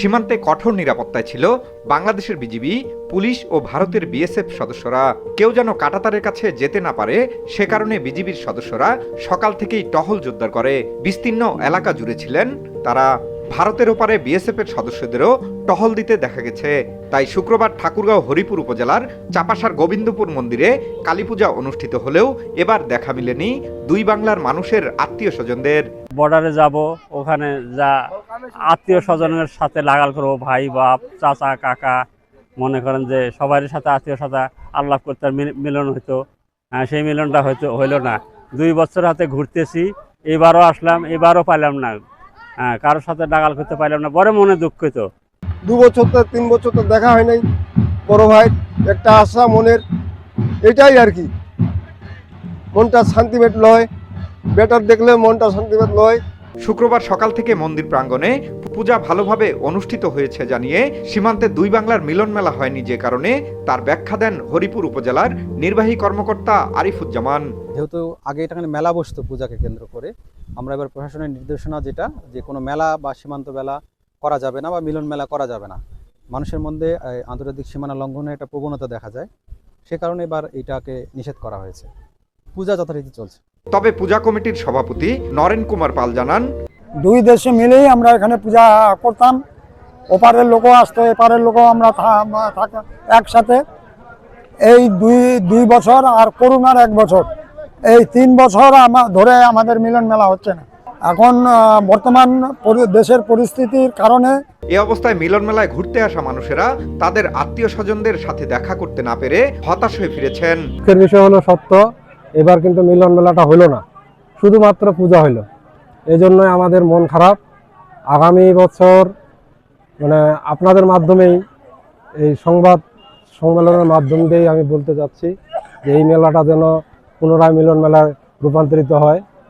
সীমান্তে কঠোর নিরাপত্তায় ছিল বাংলাদেশের বিজিবি, পুলিশ ও ভারতের বিএসএফ সদস্যরা। কেউ যেন কাটাতারের কাছে যেতে না পারে, সে কারণে বিজিবির সদস্যরা সকাল থেকেই টহল জোরদার করে। বিস্তীর্ণ এলাকা জুড়ে ছিলেন তারা। ভারতের ওপারে বিএসএফ এর সদস্যদেরও টহল দিতে দেখা গেছে। তাই শুক্রবার ঠাকুরগাঁও হরিপুর উপজেলার চাপাসার গোবিন্দপুর মন্দিরে কালীপূজা অনুষ্ঠিত হলেও এবার দেখা মিলেনি দুই বাংলার মানুষের আত্মীয় স্বজনদের। বর্ডারে যাব ওখানে যা আত্মীয় স্বজনের সাথে লাগাল করব ভাই বাপ চাচা কাকা। মনে করেন যে সবার সাথে আত্মীয় সাথে আল্লাপ করতে মিলন হইতো। আহ, সেই মিলনটা হয়তো হইল না। দুই বছর হাতে ঘুরতেছি এবারও আসলাম এবারও পাইলাম না। হ্যাঁ কারোর সাথে লাগাল করতে পারলাম না বড় মনে দুঃখিত দু বছর তো তিন বছর তো দেখা হয় নাই বড় ভাই একটা আশা মনের এটাই আর কি। মনটা শান্তিবেট লয়। বেটার দেখলে মনটা শান্তিবেট লয়। শুক্রবার সকাল থেকে মন্দির প্রাঙ্গণে পূজা ভালোভাবে অনুষ্ঠিত হয়েছে জানিয়ে সীমান্তে দুই বাংলার মিলন মেলা হয়নি যে কারণে তার ব্যাখ্যা দেন হরিপুর উপজেলার নির্বাহী কর্মকর্তা আরিফুজ্জামান। যেহেতু আগে এখানে মেলা বসতো পূজাকে কেন্দ্র করে আমরা এবার প্রশাসনের নির্দেশনা যেটা যে কোনো মেলা বা সীমান্ত মেলা করা যাবে না বা মিলন মেলা করা যাবে না। মানুষের মধ্যে আন্তর্জাতিক সীমানা লঙ্ঘনের একটা প্রবণতা দেখা যায়। সে কারণে এবার এটাকে নিষেধ করা হয়েছে। পূজা যথারীতি চলছে। তবে পূজা কমিটির সভাপতি নরেন কুমার পাল জানান দুই দেশে মিলেই আমরা এখানে পূজা করতাম। ওপারের লোকও আসতো এপারের লোকও আমরা একসাথে। এই দুই দুই বছর আর করোনার এক বছর। এই তিন বছর আমা- ধরে আমাদের মিলন মেলা হচ্ছে না। এখন আহ, বর্তমান দেশের পরিস্থিতির কারণে এ অবস্থায় মিলন মেলায় ঘুরতে আসা মানুষেরা তাদের আত্মীয় স্বজনদের সাথে দেখা করতে না পেরে হতাশ হয়ে ফিরেছেন। বিষয় হলো সত্য। এবার কিন্তু মিলন মেলাটা হলো না। শুধুমাত্র পূজা হলো এই জন্যই আমাদের মন খারাপ। আগামী বছর মানে আপনাদের মাধ্যমেই এই সংবাদ সম্মেলনের মাধ্যম দিয়েই আমি বলতে চাচ্ছি যে এই মেলাটা যেন পুনরায় মিলন মেলায় রূপান্তরিত হয়।